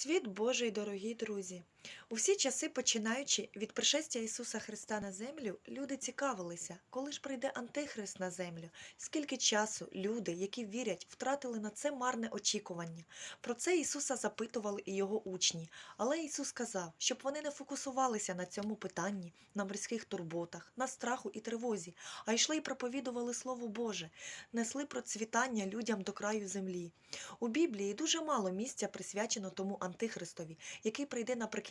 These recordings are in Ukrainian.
Світ Божий, дорогі друзі! У всі часи, починаючи від пришестя Ісуса Христа на землю, люди цікавилися, коли ж прийде Антихрист на землю, скільки часу люди, які вірять, втратили на це марне очікування. Про це Ісуса запитували і його учні. Але Ісус сказав, щоб вони не фокусувалися на цьому питанні, на морських турботах, на страху і тривозі, а йшли і проповідували Слово Боже, несли процвітання людям до краю землі. У Біблії дуже мало місця присвячено тому Антихристові, який прийде наприкінці,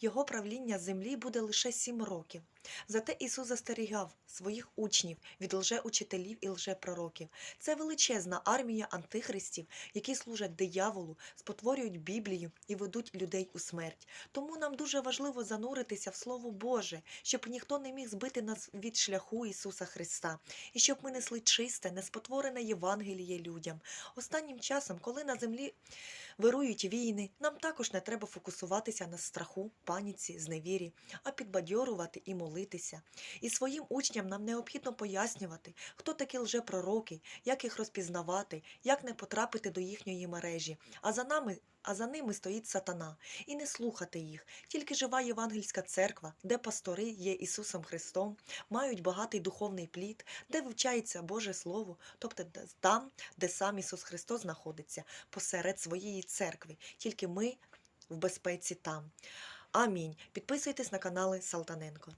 його правління землі буде лише сім років. Зате Ісус застерігав своїх учнів від лжеучителів і лжепророків. Це величезна армія антихристів, які служать дияволу, спотворюють Біблію і ведуть людей у смерть. Тому нам дуже важливо зануритися в Слово Боже, щоб ніхто не міг збити нас від шляху Ісуса Христа, і щоб ми несли чисте, неспотворене Євангеліє людям. Останнім часом, коли на землі вирують війни, нам також не треба фокусуватися на страху, паніці, зневірі, а підбадьорувати і молитися. І своїм учням нам необхідно пояснювати, хто такі лжепророки, як їх розпізнавати, як не потрапити до їхньої мережі. А за нами. А за ними стоїть сатана, і не слухати їх. Тільки жива євангельська церква, де пастори є Ісусом Христом, мають багатий духовний плід, де вивчається Боже Слово, тобто там, де сам Ісус Христос знаходиться, посеред своєї церкви. Тільки ми в безпеці там. Амінь. Підписуйтесь на канали Салтаненко.